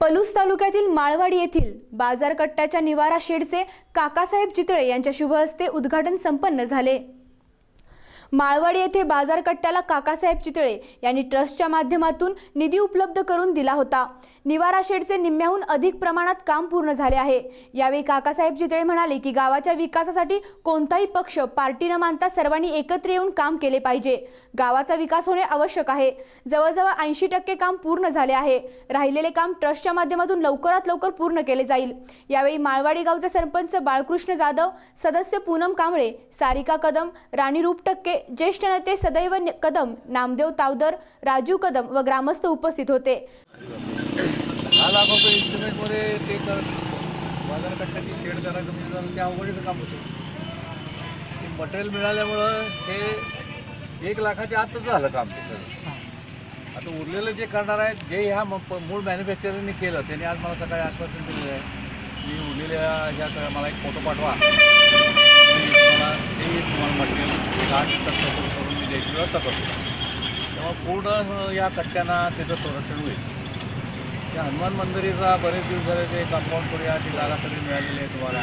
पलूस तालुक्यातील माळवाडी येथील बाजारकट्ट्याच्या निवारा शेडचे काकासाहेब चितळे यांच्या शुभ हस्ते उद्घाटन संपन्न झाले. माळवाडी येथे बाजारकट्ट्याला काकासाहेब चितळे यांनी ट्रस्टच्या माध्यमातून निधी उपलब्ध करून दिला होता. निवारा शेडचे निम्म्याहून अधिक प्रमाणात काम पूर्ण झाले आहे. यावेळी काकासाहेब चितळे म्हणाले की गावाच्या विकासासाठी कोणताही पक्ष पार्टी न मानता सर्वांनी एकत्र येऊन काम केले पाहिजे. गावाचा विकास होणे आवश्यक आहे. जवळजवळ ऐंशी टक्के काम पूर्ण झाले आहे. राहिलेले काम ट्रस्टच्या माध्यमातून लवकरात लवकर पूर्ण केले जाईल. यावेळी माळवाडी गावचे सरपंच बाळकृष्ण जाधव सदस्य पूनम कांबळे सारिका कदम राणी रूप टक्के ज्येष्ठ नेते सदैव कदम नामदेव तावदर राजू कदम व ग्रामस्थ उपस्थित होते. दहा लाख इन्स्ट्रुमेंटमध्ये ते कर शेड करायचं म्हणजे ते अवघडीचं काम होतं. ते मटेरियल मिळाल्यामुळं हे एक लाखाच्या आतच झालं काम ते सगळं. आता उरलेलं जे करणार आहे जे ह्या म- मूळ मॅन्युफॅक्चररने केलं त्यांनी आज मला सकाळी आश्वासन दिलेलं आहे. की उरलेल्या ह्या मला एक फोटो पाठवा. मला ते आठ टक्के करून मी द्यायची व्यवस्था करतो. तेव्हा पूर्ण या कट्ट्यांना त्याचं संरक्षण होईल. त्या हनुमान मंदिराचा बरेच दिवस झाले ते कंपाऊंड करूया ती जागा सगळी मिळालेली आहे तुम्हाला.